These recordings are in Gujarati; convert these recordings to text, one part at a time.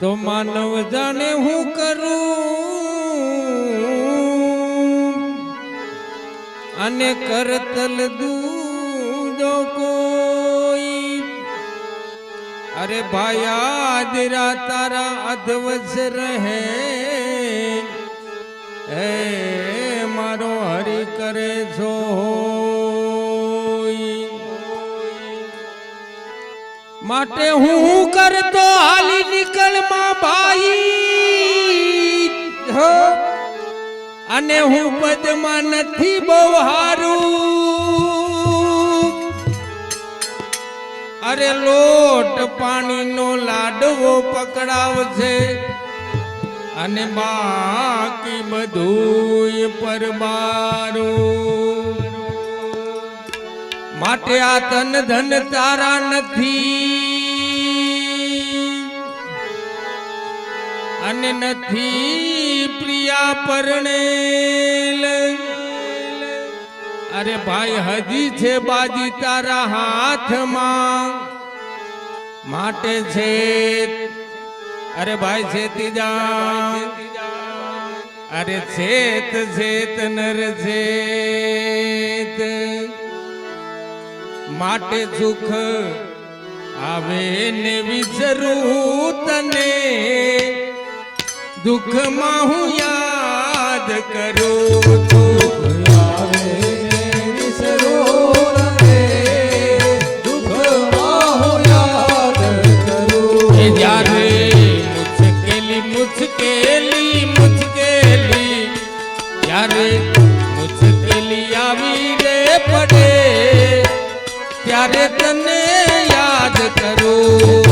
તો માનવ જાણે હું કરું? અને કરતલ દૂજો કોઈ? અરે ભાઈ આજરા તારા અધવજ રહે. હે, મારો હરી કરે છો. માટે હું કરતો હાલી નીકળમાં ભાઈ. હો. અને હું પદમાં નથી બહુ હારું. અરે લોટ પાણીનો લાડવો પકડાવશે અને બાકી બધું પરબારું માટે આ તન ધન તારા નથી. અને નથી પ્રિયા પરણેલ. અરે ભાઈ, હજી છે બાજી તારા હાથમાં. માટે છે અરે ભાઈ, છેતી અરે છેત છેત, નર, છેત. માટે સુખ આવે ને વિસરું તને. દુઃખમાં હું યાદ કરું પડે. ત્યારે તને યાદ કરું.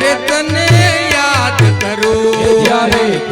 જ્યારે તને યાદ કરું. જ્યારે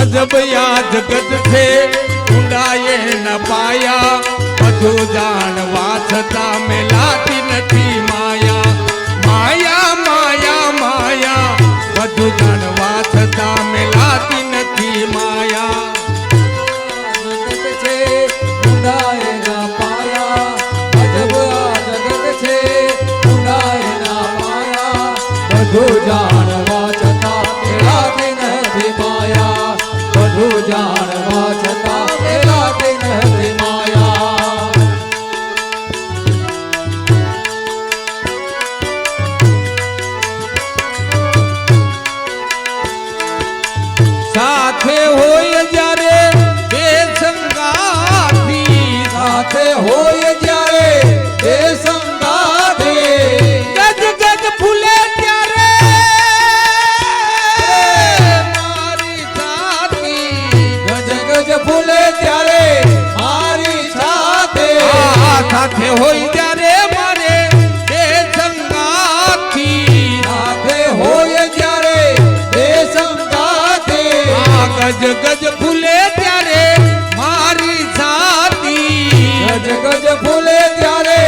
अजब याद गज थे ये न पाया। मधु जान वाचता मिला दिन थी माया। माया माया माया मधु जान वाचता मिला दिन थी माया। न पाया। अजब जगत छे न पाया। मधु जान হয়ে ગજ ફૂલે ત્યારે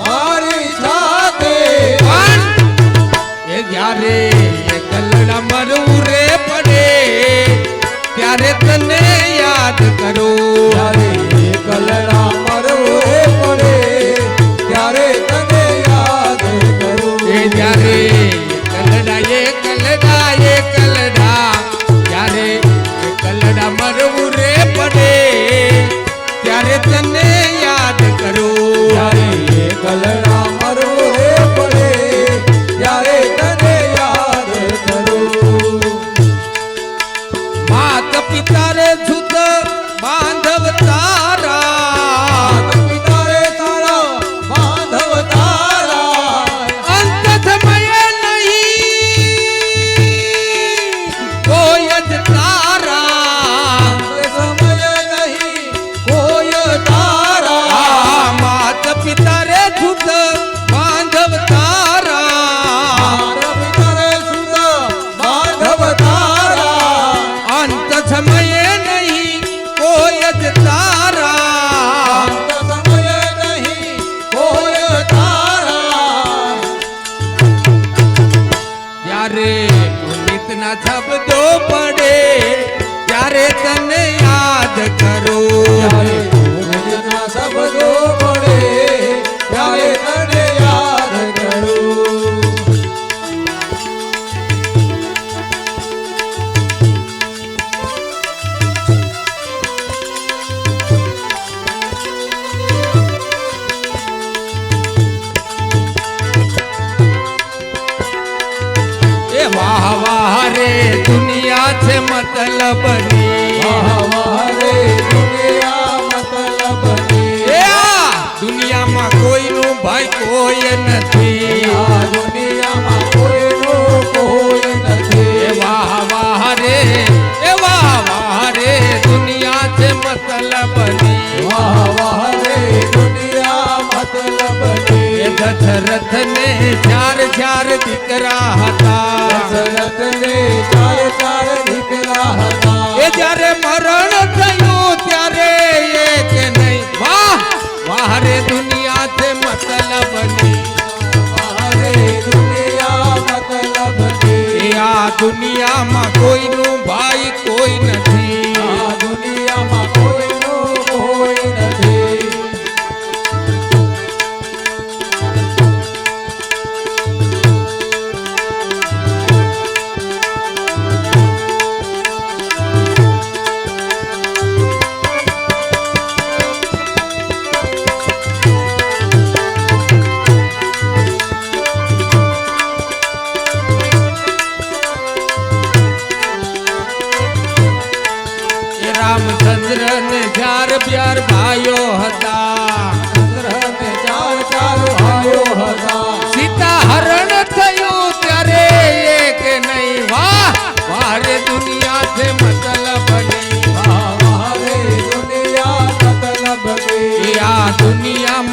મારી સાથે એ જ્યારે ગલડા મારું રે પડે ત્યારે તને યાદ કરું. ના શબ્દો પડે ત્યારે તને યાદ કરો. દુનિયા છે મતલબની વાહવારે દુનિયા મતલબની એ આ દુનિયામાં કોઈનું ભાઈ કોઈ નથી. આ દુનિયામાં કોઈનું કોઈ નથી વાહ વાહ રે, દુનિયા છે મતલબની દશરથ ને ચાર ચાર દીકરા હતા. દશરથને ચાર ચાર દીકરા હતા. એ જ્યારે મરણ થયું ત્યારે એ કે નહીં વાહ વાહ રે દુનિયા છે મતલબની વાહ રે દુનિયા મતલબ નહીં આ દુનિયામાં કોઈનું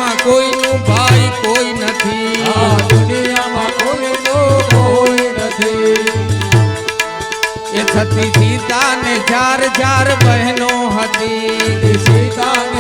દુનિયામાં કોઈનું ભાઈ કોઈ નથી. આ દુનિયામાં કોઈનું કોઈ નથી. એ થતી સીતા ને ચાર ચાર બહેનો હતી. સીતાને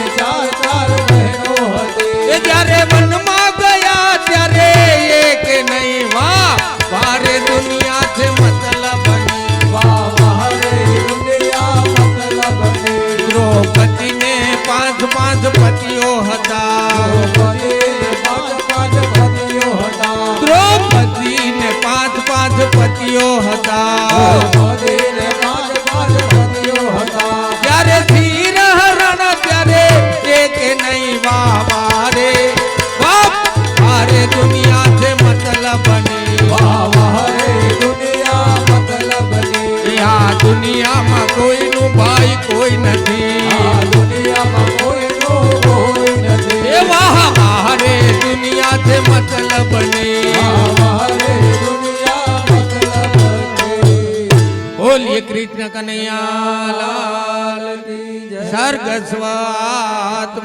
આ દુનિયામાં કોઈનું ભાઈ કોઈ નથી. આ દુનિયામાં કોઈનું કોઈ નથી. એ વાહ! દુનિયા છે મતલબની બોલીએ કૃષ્ણ કનૈયા લાલ કી જય. સર્ગ સ્વાદ